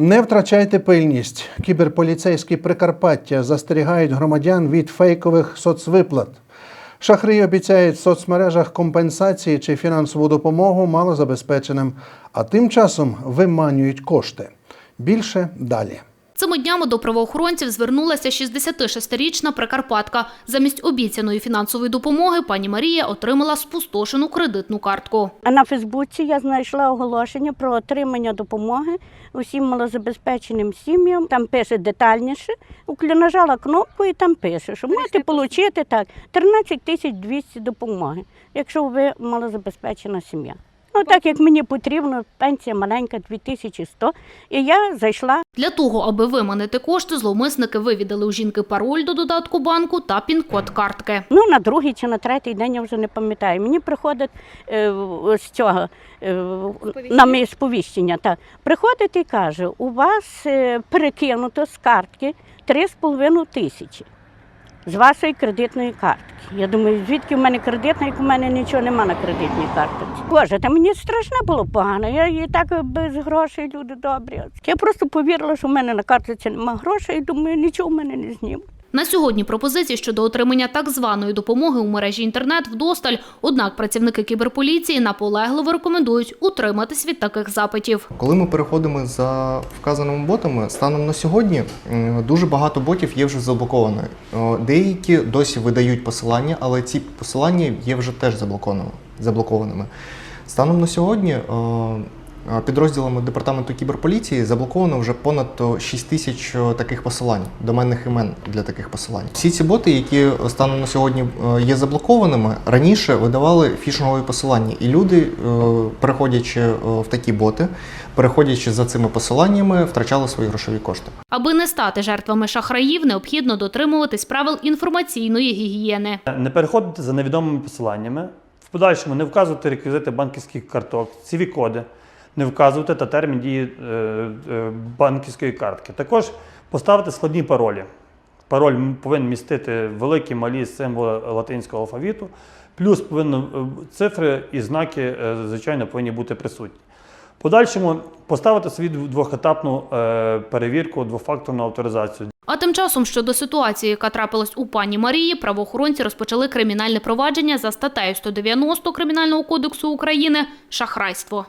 Не втрачайте пильність. Кіберполіцейські Прикарпаття застерігають громадян від фейкових соцвиплат. Шахри обіцяють в соцмережах компенсації чи фінансову допомогу малозабезпеченим, а тим часом виманюють кошти. Більше далі. Цими днями до правоохоронців звернулася 66-річна прикарпатка. Замість обіцяної фінансової допомоги пані Марія отримала спустошену кредитну картку. А на Фейсбуці я знайшла оголошення про отримання допомоги усім малозабезпеченим сім'ям. Там пише детальніше. Нажала кнопку і там пише, що можете отримати так 13 тисяч 200 допомоги, якщо ви малозабезпечена сім'я. Ну так як мені потрібно, пенсія маленька 2100, і я зайшла Для того, аби виманити кошти, зловмисники вивідали у жінки пароль до додатку банку та пін-код картки. Ну, на другий чи на третій день я вже не пам'ятаю. Мені приходить е, з цього е, на моє сповіщення. Так. Приходить і каже, у вас е, перекинуто з картки 3,5 тисячі з вашої кредитної картки. Я думаю, звідки в мене кредитна, як у мене нічого нема на кредитній картці. Боже, та мені страшно було погано. Я і так без грошей, люди добрі. Я просто повірила, що в мене на картці нема грошей, і думаю, нічого в мене не знімуть. На сьогодні пропозицій щодо отримання так званої допомоги у мережі інтернет вдосталь. Однак працівники кіберполіції наполегливо рекомендують утриматись від таких запитів. Коли ми переходимо за вказаними ботами, станом на сьогодні дуже багато ботів є вже заблоковані. Деякі досі видають посилання, але ці посилання є вже теж заблокованими. Станом на сьогодні підрозділами департаменту кіберполіції заблоковано вже понад о, 6 тисяч таких посилань, доменних імен для таких посилань. Всі ці боти, які станом на сьогодні е, є заблокованими, раніше видавали фішингові посилання, і люди, е, переходячи е, в такі боти, переходячи за цими посиланнями, втрачали свої грошові кошти. Аби не стати жертвами шахраїв, необхідно дотримуватись правил інформаційної гігієни. Не переходити за невідомими посиланнями. В подальшому не вказувати реквізити банківських карток, cv коди не вказувати та термін дії е, е, банківської картки. Також поставити складні паролі. Пароль повинен містити великі, малі символи латинського алфавіту, плюс повинно е, цифри і знаки, звичайно, повинні бути присутні. Подальшому поставити собі двохетапну перевірку, двофакторну авторизацію. А тим часом щодо ситуації, яка трапилась у пані Марії, правоохоронці розпочали кримінальне провадження за статтею 190 Кримінального кодексу України «Шахрайство».